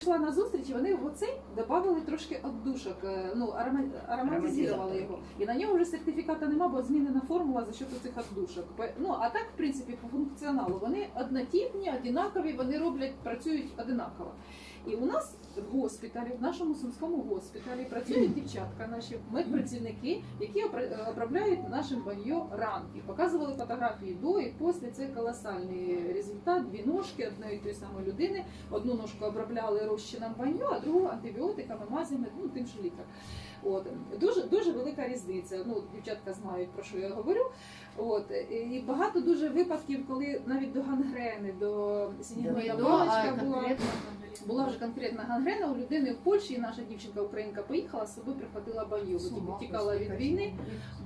Пішла на зустріч, і вони в оцей додали трошки отдушок, е, ну арома- ароматизували його. І на нього вже сертифіката нема, бо змінена формула за щодо цих отдушок. Ну а так, в принципі, по функціоналу вони однотипні, одинакові, вони роблять, працюють одинаково. І у нас в госпіталі, в нашому сумському госпіталі, працюють дівчатка, наші медпрацівники, які обробляють нашим баньо ранки. Показували фотографії до і після. Це колосальний результат. Дві ножки одної тої самої людини. Одну ножку обробляли розчином баньо, а другу антибіотиками, мазями, ну тим що лікар. От дуже дуже велика різниця. Ну, дівчатка знають про що я говорю. От і багато дуже випадків, коли навіть до гангрени, до сінігної До, була. Конкретна гангрена у людини в Польщі, і наша дівчинка українка поїхала з собою, прихватила баню, тікала від війни.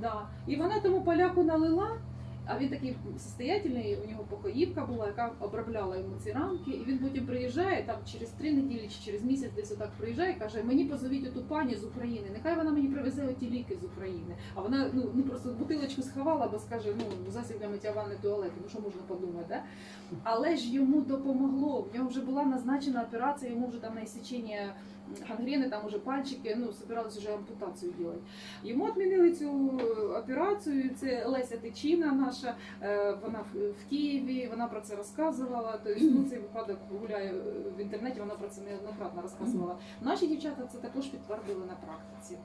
Да. І вона тому поляку налила. А він такий состоятельний, у нього покоївка була, яка обробляла йому ці рамки. І він потім приїжджає там через три неділі чи через місяць десь отак приїжджає каже: мені позовіть оту пані з України, нехай вона мені привезе оті ліки з України. А вона ну, ну просто бутилочку сховала, бо скаже, ну засіб для миття ванни туалету, ну що можна подумати, да? Але ж йому допомогло. В нього вже була назначена операція, йому вже там на ісічення гангрени, там уже пальчики, ну, собирались вже ампутацію робити. Йому відмінили цю операцію. Це Леся Тичина наша, е, вона в, Києві, вона про це розказувала. Тобто, ну, цей випадок гуляє в інтернеті, вона про це неоднократно розказувала. Наші дівчата це також підтвердили на практиці.